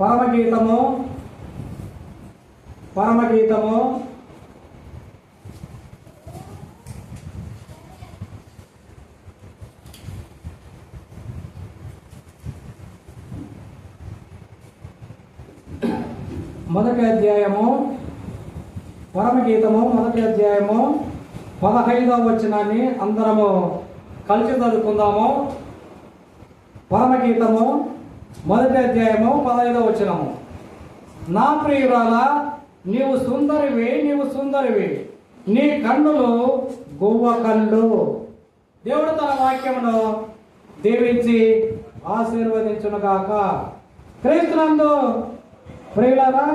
పరమగీతము పరమగీతము మొదటి అధ్యాయము పరమగీతము మొదటి అధ్యాయము పదహైదవ వచనాన్ని అందరము కలిసి చదువుకుందాము. పరమగీతము మొదటి అధ్యాయము పదహైదవ వచనము. నా ప్రియురాల నీవు సుందరివి నీవు సుందరివి. నీ కన్నులు గువ్వ కళ్ళు. దేవుడు తన వాక్యమును దీవించి ఆశీర్వదించునుగాక. క్రీస్తునందు ప్రియులారా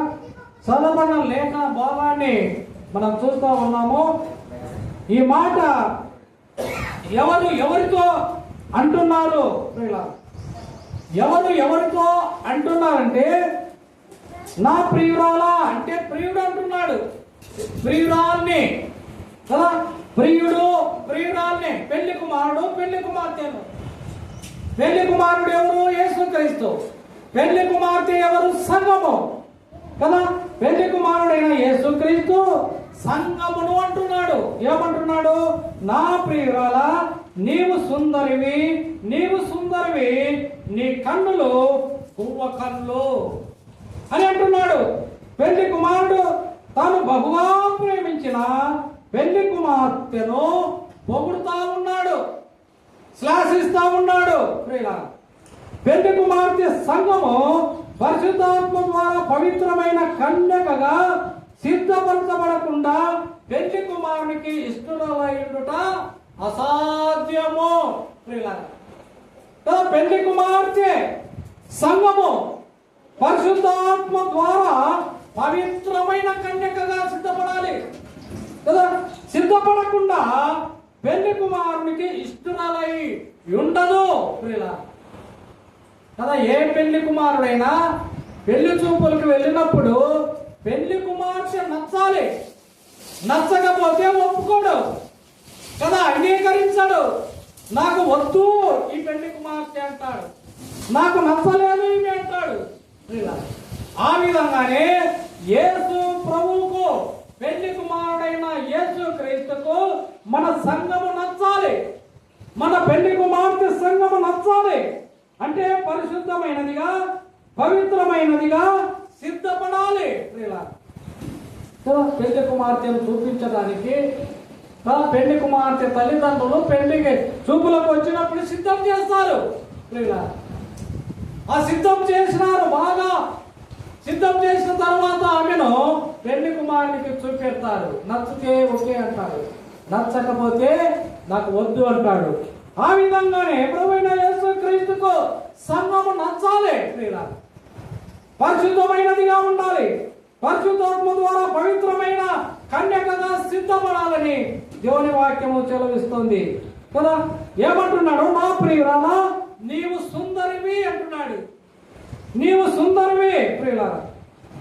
చదవబడిన లేఖన భావాన్ని మనం చూస్తూ ఉన్నాము. ఈ మాట ఎవరు ఎవరితో అంటున్నారు ప్రియులారా? ఎవరు ఎవరితో అంటున్నారంటే నా ప్రియురాలా అంటే ప్రియుడు అంటున్నాడు. ప్రియురాల్ని కదా? ప్రియుడు ప్రియురాల్ని. పెళ్ళి కుమారుడు పెళ్ళి కుమార్తెను. పెళ్ళి కుమారుడు ఎవరు? యేసుక్రీస్తు. పెళ్ళి కుమార్తె ఎవరు? సంగమం కదా? పెళ్ళి కుమారుడైన యేసుక్రీస్తు. సంఘమును అంటున్నాడు. ఏమంటున్నాడు? నా ప్రియురాల నీవు సుందరివి నీవు సుందరివి నీ కన్నులు పువ్వ కన్నులు అని అంటున్నాడు. పెళ్ళి కుమారుడు తాను బహుగా ప్రేమించిన పెళ్ళి కుమార్తెను పొగుడుతా ఉన్నాడు. శ్లాసిస్తా ఉన్నాడు. ప్రియులారా. పెళ్ళి కుమార్తె సంఘము పరిశుద్ధాత్మ ద్వారా పవిత్రమైన కన్యకగా సిద్ధపరచబడకుండా పెళ్ళి కుమారునికి ఇష్టలైండుట అసాధ్యము. కదా పెళ్ళి కుమార్తె సంఘము పరిశుద్ధాత్మ ద్వారా పవిత్రమైన కన్యకగా సిద్ధపడాలి. కదా? సిద్ధపడకుండా పెళ్ళి కుమారునికి ఇష్టరాలై ఉండదు. ప్రియుల కదా? ఏ పెళ్ళి కుమారుడైనా పెళ్ళి చూపులకు వెళ్ళినప్పుడు పెళ్ళి కుమార్తె నచ్చాలి. నచ్చకపోతే ఒప్పుకోడు. కదా అంగీకరించడు. నాకు వద్దు ఈ పెళ్ళి కుమార్తె అంటాడు. నాకు నచ్చలేదు ఇవి అంటాడు. ఆ విధంగానే యేసు ప్రభువుకు పెళ్ళి కుమారుడైన యేసు క్రీస్తుకు మన సంఘము నచ్చాలి. మన పెళ్ళి కుమార్తె సంఘము నచ్చాలి. అంటే పరిశుద్ధమైనదిగా పవిత్రమైనదిగా పెళ్ళి కుమార్తెను చూపించడానికి పెళ్ళి కుమార్తె తల్లిదండ్రులు పెళ్ళికి చూపులకు వచ్చినప్పుడు సిద్ధం చేస్తారు. ఆ సిద్ధం చేసినారు బాగా. సిద్ధం చేసిన తర్వాత ఆమెను పెళ్ళి కుమారునికి చూపెడతారు. నచ్చితే ఓకే అంటారు. నచ్చకపోతే నాకు వద్దు అంటాడు. ఆ విధంగానే ప్రభుత్వ యేసు క్రీస్తుకు సంఘము నచ్చాలి. ప్రియుల. పరిశుద్ధమైనదిగా ఉండాలి. పరిశుద్ధాత్మ ద్వారా పవిత్రమైన కన్యకగా సిద్ధపడాలని దేవుని వాక్యము చెలవిస్తుంది. కదా? ఏమంటున్నాడు? నా ప్రియురాలా నీవు సుందరివి అంటున్నాడు. నీవు సుందరివి ప్రియుల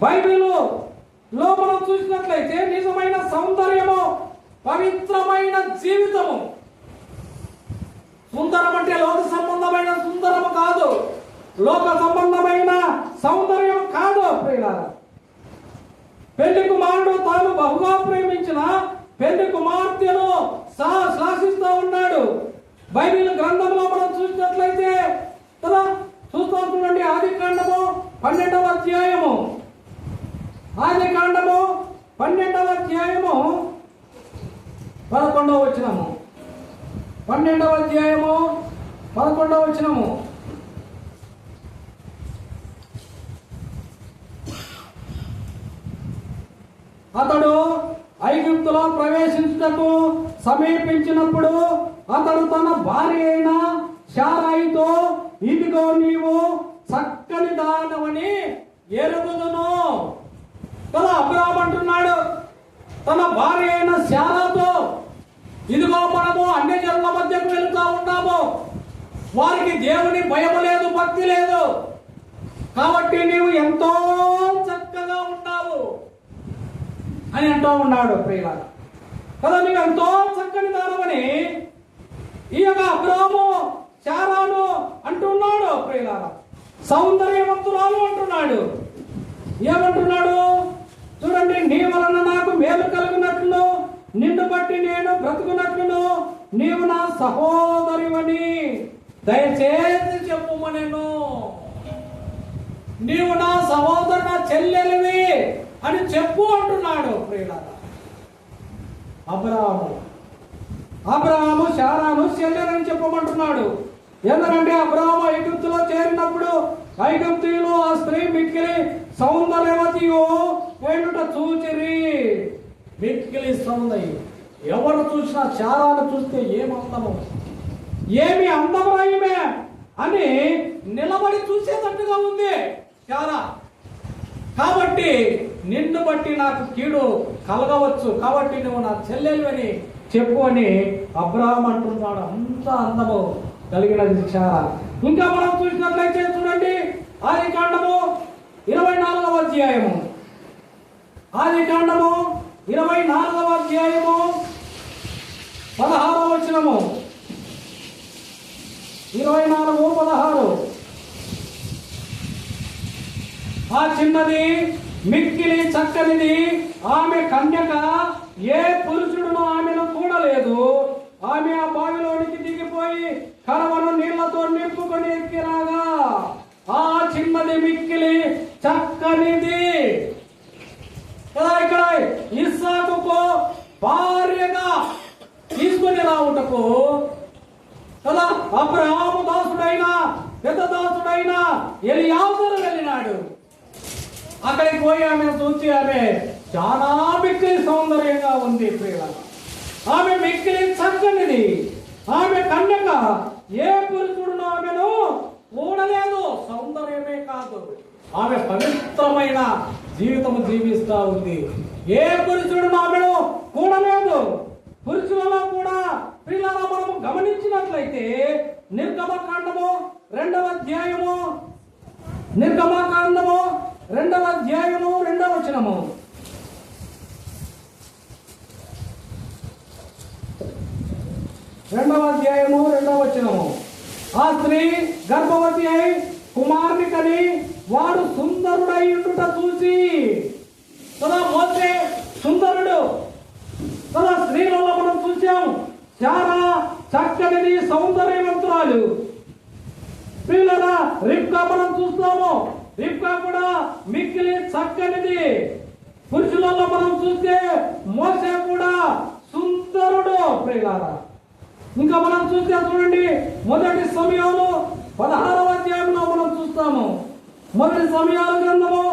బైబిల్లో మనం చూసినట్లయితే నిజమైన సౌందర్యము పవిత్రమైన జీవితము. సుందరం అంటే లోక సంబంధమైన సుందరము కాదు. లోక సంబంధం సౌందర్యం కాదు ప్రియులారా పెళ్ళి కుమారుడు తాను బహుగా ప్రేమించిన పెళ్ళి కుమార్తెను సా- శాసిస్తూ ఉన్నాడు. బైబిల్ గ్రంథంలో మనం చూసినట్లయితే కదా? చూస్తాం చూడండి ఆది కాండము పన్నెండవ అధ్యాయము. ఆది కాండము పన్నెండవ అధ్యాయము పదకొండవ వచ్చినము పన్నెండవ అధ్యాయము పదకొండవ వచ్చినము అతడు ఐగుప్తులో ప్రవేశించుటకు సమీపించినప్పుడు అతడు తన భార్య అయిన శారాయితో ఇదిగో నీవు చక్కని దానవని ఎరుగుదును. కదా అబ్రాహం అంటున్నాడు. తన భార్య అయిన శారాతో ఇదిగో మనము అన్ని జనుల మధ్యకు వెళ్తా ఉన్నాము. వారికి దేవుని భయం లేదు భక్తి లేదు. కాబట్టి నీవు ఎంతో చక్కగా ఉన్నావు అని అంటూ ఉన్నాడు ప్రియుల కదా నీకు ఎంతో చక్కని దానమని ఈ యొక్క అబ్రాము శారాను అంటున్నాడు ప్రియుల సౌందర్యవంతురాలు అంటున్నాడు. ఏమంటున్నాడు? చూడండి నీ వలన నాకు మేలు కలుగునట్లు నిన్ను బట్టి నేను బ్రతుకున్నట్లును నీవు నా సహోదరివని దయచేసి చెప్పుమనేను. నీవు నా సహోదరు నా చెల్లెలివి. అని చెప్పు అంటున్నాడు ప్రియులారా. అబ్రాము. అబ్రాము శారాను చెల్లెలని చెప్పమంటున్నాడు. ఎందుకంటే అబ్రాము ఐగుప్తులో చేరినప్పుడు ఐగుప్తులు ఆ స్త్రీ మిక్కిలి సౌందర్యవతియు ఏంటుట చూచిరి. మిక్కిలి సౌందర్యం. ఎవరు చూసినా శారాను చూస్తే ఏం అందము? ఏమి అందమరాయమే అని నిలబడి చూసేటట్టుగా ఉంది శారా. కాబట్టి నిన్ను బట్టి నాకు కీడు కలగవచ్చు. కాబట్టి నువ్వు నా చెల్లెలు అని చెప్పు అని అబ్రహం అంటున్నాడు. అంత అందము కలిగినది చాలా ఇంకా మనం చూసినట్లయితే చూడండి. ఆది కాండము ఇరవై నాలుగవ అధ్యాయము. ఆది కాండము ఇరవై నాలుగవ అధ్యాయము పదహారవ వచనము. ఇరవై నాలుగు పదహారు. ఆ చిన్నది మిక్కిలి చక్కనిది ఆమె కన్యక ఏ పురుషుడును ఆమెను కూడలేదు ఆమె ఆ బావిలోనికి దిగిపోయి కరవను నీళ్ళతో నింపుకొని ఎక్కిరాగా. ఆ చిన్నది మిక్కిలి చక్కనిది. కదా ఇక్కడ? ఇస్సాకు భార్యగా తీసుకొని రావుటకు కదా అబ్రహాము దాసుడైనా పెద్ద దాసుడైనా ఎలియాజరు వెళ్ళినాడు. అక్కడికి పోయి ఆమె చూసి ఆమె చాలా మిక్కిలి సౌందర్యంగా ఉంది ప్రియుల ఆమె మిక్కిలి చక్కనిది. ఆమె కన్యక ఏ పురుషుడును ఆమెను చూడలేదు సౌందర్యమే కాదు. ఆమె పవిత్రమైన జీవితం జీవిస్తా ఉంది. ఏ పురుషుడును ఆమెను కూడలేదు పురుషులలో కూడా పిల్లల మనము గమనించినట్లయితే నిర్గమకాండము రెండవ అధ్యాయము నిర్గమకాండము రెండవ అధ్యాయము రెండవ వచనము. రెండవ అధ్యాయము రెండవ వచనము. ఆ స్త్రీ గర్భవతి అయి కుమారుని కని వాడు సుందరుడై ఉండుట చూసి కదా మోసే సుందరుడు కదా స్త్రీలలో మనం చూసాం చాలా చక్కనిది సౌందర్యవంతురాలు. పిల్లల రిప్గా మనం చూస్తాము. రిప్కా కూడా మిక్కిలి చక్కనిది. పురుషులలో మనం చూస్తే మోసే కూడా సుందరుడు. ప్రియారా ఇంకా మనం చూస్తే చూడండి మొదటి సమయంలో పదహారవ అధ్యాయంలో మనం చూస్తాము. మొదటి సమయాల గ్రంథము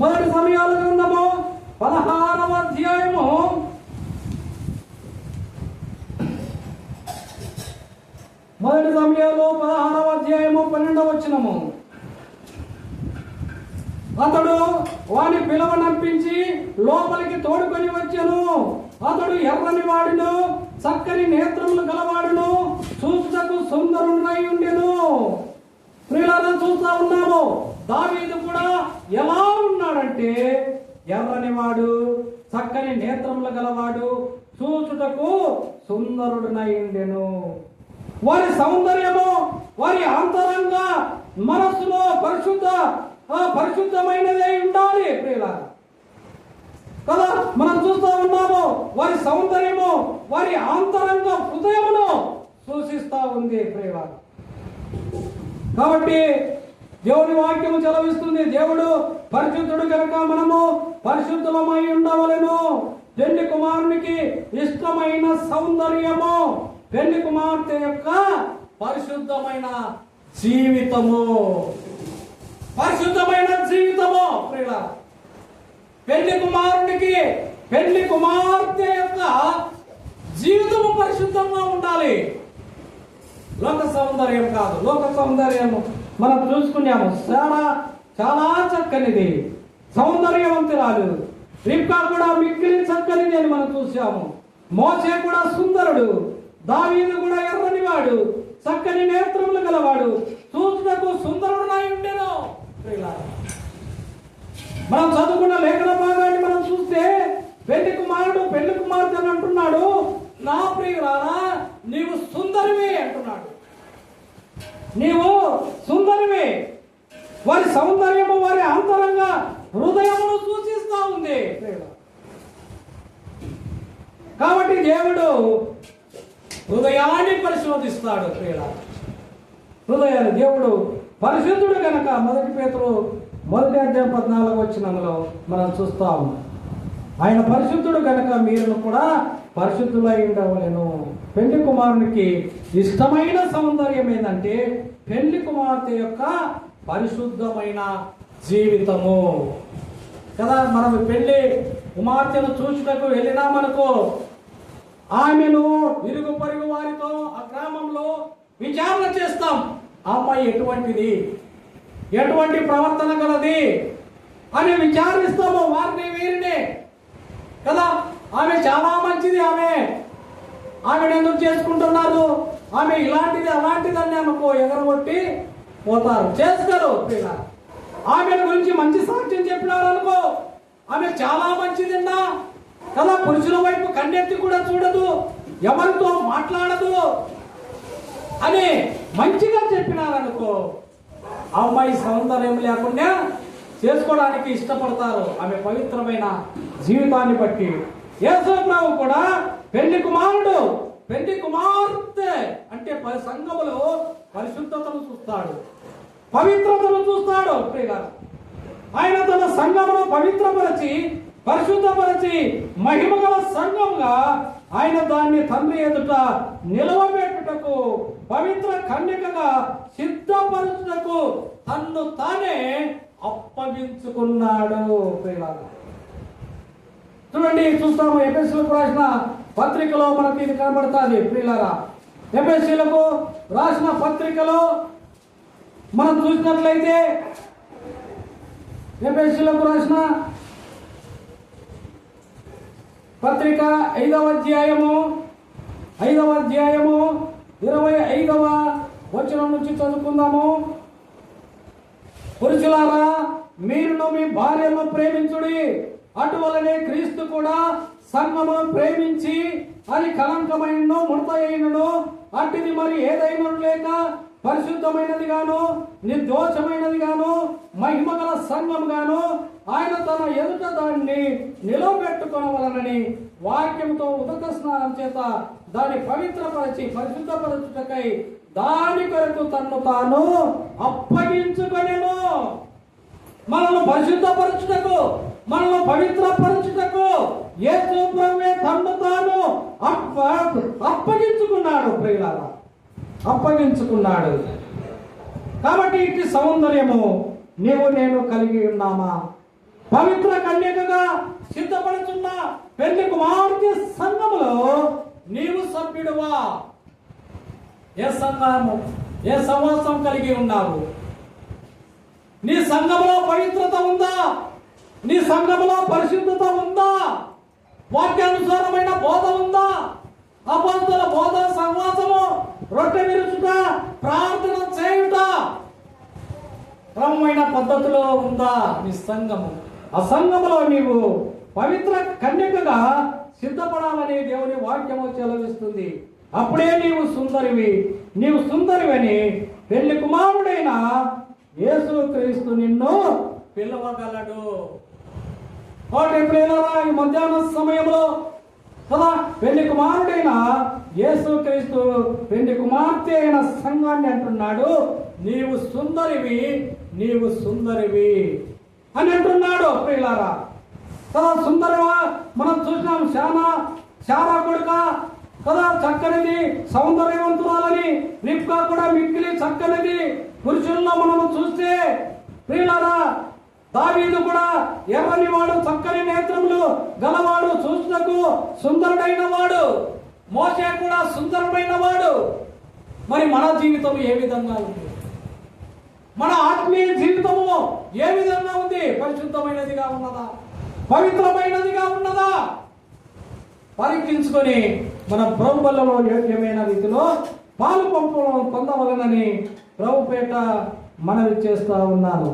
మొదటి సమయాల గ్రంథము పదహారవ అధ్యాయము మొదటి సమయంలో పదహారవ అధ్యాయము పన్నెండవ వచ్చినము అతడు వాని పిలవనంపించి లోపలికి తోడుకొని వచ్చాను. అతడు ఎర్రని వాడును చక్కని నేత్రములు గలవాడును చూసుటకు సుందరుడై ఉండెను. ప్రియులను చూస్తా ఉన్నాము దావీదు కూడా ఎలా ఉన్నాడంటే ఎర్రని వాడు చక్కని నేత్రములు గలవాడు చూచుటకు సుందరుడునై ఉండెను. వారి సౌందర్యము వారి అంతరంగ మనస్సులో పరిశుద్ధ పరిశుద్ధమైనదే ఉండాలి ప్రియులారా. కదా మనం చూస్తూ ఉన్నాము వారి సౌందర్యము వారి ఆంతరంగ హృదయమును సూచిస్తా ఉంది ప్రియులారా. కాబట్టి దేవుని వాక్యము చలవిస్తుంది దేవుడు పరిశుద్ధుడు కనుక మనము పరిశుద్ధమై ఉండవలను. జండి కుమారునికి ఇష్టమైన సౌందర్యము. పెళ్ళి కుమార్తె యొక్క పరిశుద్ధమైన జీవితము. పరిశుద్ధమైన జీవితము. ప్రియుల పెళ్ళి కుమారుడికి పెళ్ళి కుమార్తె యొక్క జీవితము పరిశుద్ధంగా ఉండాలి. లోక సౌందర్యం కాదు లోక సౌందర్యము. మనం చూసుకున్నాము చాలా చాలా చక్కనిది. సౌందర్యవంతురాలు. రిప్కా కూడా మిక్కిలి చక్కనిది అని మనం చూసాము మోసే కూడా సుందరుడు. దావీదు కూడా ఎర్రనివాడు చక్కని నేత్రములు గలవాడు చూసుటకు సుందరుడునై ఉండెను ప్రియులారా. మనం చదువుకున్న లేఖన భాగాన్ని మనం చూస్తే పెళ్ళి కుమారుడు పెళ్ళి కుమార్తె అని అంటున్నాడు నా ప్రియురాలా నీవు సుందరివి అంటున్నాడు నీవు వారి సౌందర్యము వారి అంతరంగ హృదయమును సూచిస్తా ఉంది కాబట్టి దేవుడు హృదయాన్ని పరిశోధిస్తాడు ప్రియుల హృదయాలు దేవుడు పరిశుద్ధుడు కనుక మొదటి పేతురు మొదటి అధ్యాయం పద్నాలుగు వచ్చినంలో మనం చూస్తాము ఆయన పరిశుద్ధుడు కనుక మీరును కూడా పరిశుద్ధులై ఉండవలను. పెళ్ళి కుమారునికి ఇష్టమైన సౌందర్యం ఏంటంటే పెళ్ళి కుమార్తె యొక్క పరిశుద్ధమైన జీవితము. కదా మనం పెళ్ళి కుమార్తెను చూసుటకు వెళ్ళినామనుకో ఆమెను ఇరుగు పొరుగు వారితో ఆ గ్రామంలో విచారణ చేస్తాం. ఆ అమ్మాయి ఎటువంటిది? ఎటువంటి ప్రవర్తన గలది? అని విచారిస్తాము వారిని వీరిని. కదా? ఆమె చాలా మంచిది ఆమె. ఆమెను ఎందుకు చేసుకుంటున్నారు? ఆమె ఇలాంటిది అలాంటిది అని అనుకో ఎగరగొట్టి పోతారు. చేస్తారు పిల్ల ఆమె గురించి మంచి సాక్ష్యం చెప్పినారు అనుకో ఆమె చాలా మంచిదిన్నా కదా పురుషుల వైపు కన్నెత్తి కూడా చూడదు ఎవరితో మాట్లాడదు అని మంచిగా చెప్పినారనుకో ఆ అమ్మాయి సౌందర్యం లేకుండా చేసుకోవడానికి ఇష్టపడతారు. ఆమె పవిత్రమైన జీవితాన్ని బట్టి యేసవరావు కూడా పెళ్ళి కుమారుడు పెళ్ళి కుమార్తె అంటే ప- సంఘములో పరిశుద్ధతను చూస్తాడు పవిత్రతను చూస్తాడు. ప్రియగారు ఆయన తన సంఘమును పవిత్రపరచి పరిశుద్ధపరచి మహిమగల సంఘంగా ఆయన దాన్ని తండ్రి ఎదుట నిలవబెట్టుటకు పవిత్ర కన్యకగా సిద్ధపరచుటకు తన్ను తానే అప్పగించుకున్నాడు. చూడండి చూస్తాము ఎపిఎస్సీలకు రాసిన పత్రికలో మనకి ఇది కనబడుతుంది. ప్రియులారా ఎపిఎస్సీలకు రాసిన పత్రికలో మనం చూసినట్లయితే ఎపిఎస్సీలకు రాసిన పత్రిక ఐదవ అధ్యాయము ఐదవ అధ్యాయము ఇరవై ఐదవ వచనం నుంచి చదువుకుందాము. పురుషులారా మీరును మీ భార్యను ప్రేమించుడి అటువలనే క్రీస్తు కూడా సంఘమును ప్రేమించి అది కలంకమైనను అయినను అట్టిది మరి ఏదైనా లేక పరిశుద్ధమైనది గాను నిర్దోషమైనది గాను మహిమగల సంఘం గాను ఆయన తన ఎదుట దాన్ని నిలవబెట్టుకొనవలనని వాక్యంతో ఉదక స్నానం చేత దాన్ని పవిత్రపరచి పరిశుద్ధపరచుటకై దాని కొరకు తన్ను తాను అప్పగించుకొనెను. మనల్ని పరిశుద్ధపరచుటకు మనల్ని పవిత్రపరచుటకు ఏ ప్రభువే తన్ను తాను అప్ప అప్పగించుకున్నాడు ప్రియులారా. అప్పగించుకున్నాడు. కాబట్టి ఇటు సౌందర్యము నీవు నేను కలిగి ఉన్నామా? పవిత్ర కన్యకగా సిద్ధపడుతున్న పెళ్ళి కుమార్తె సంఘములో నీవు సభ్యుడువా? ఏ సంఘము ఏ సమాసం కలిగి ఉన్నావు? నీ సంఘములో పవిత్రత ఉందా? నీ సంఘములో పరిశుద్ధత ఉందా? వాక్యానుసారమైన బోధ ఉందా? అపోస్తుల బోధ సంఘ పద్ధతిలో ఉందా నీ సంఘము ఆ సంఘములో నీవు పవిత్ర కన్యకగా సిద్ధపడాలని దేవుని వాక్యము చెలవిస్తుంది. అప్పుడే నీవు సుందరివి. నీవు సుందరివని పెళ్ళి కుమారుడైన యేసు క్రీస్తు నిన్ను పిలవగలడు. కాబట్టి ప్రియులారా, ఈ మధ్యాహ్న సమయంలో కదా పెళ్ళి కుమారుడైన యేసు క్రీస్తు పెళ్ళి కుమార్తె అయిన సంఘాన్ని అంటున్నాడు. నీవు సుందరివి నీవు సుందరివి అని అంటున్నాడు ప్రియులారా. కదా సుందరమా? మనం చూసినాం శానా శానా కొడుక. కదా చక్కనిది సౌందర్యవంతురాలని రిప్కా కూడా మిక్కిలి చక్కనిది పురుషుల్లో మనము చూస్తే ప్రియులారా దావీదు కూడా ఎర్రని వాడు చక్కని నేత్రములు గలవాడు చూసినకు సుందరుడైన వాడు. మోసే కూడా సుందరమైన వాడు. మరి మన జీవితం ఏ విధంగా ఉంది? మన ఆత్మీయ జీవితము ఏ విధంగా ఉంది? పరిశుద్ధమైనదిగా ఉన్నదా? పవిత్రమైనదిగా ఉన్నదా? పరీక్షించుకొని మన బ్రహ్మలలో యోగ్యమైన రీతిలో పాలు పంపడం పొందవలనని ప్రభుపేట మనవి చేస్తూ ఉన్నాను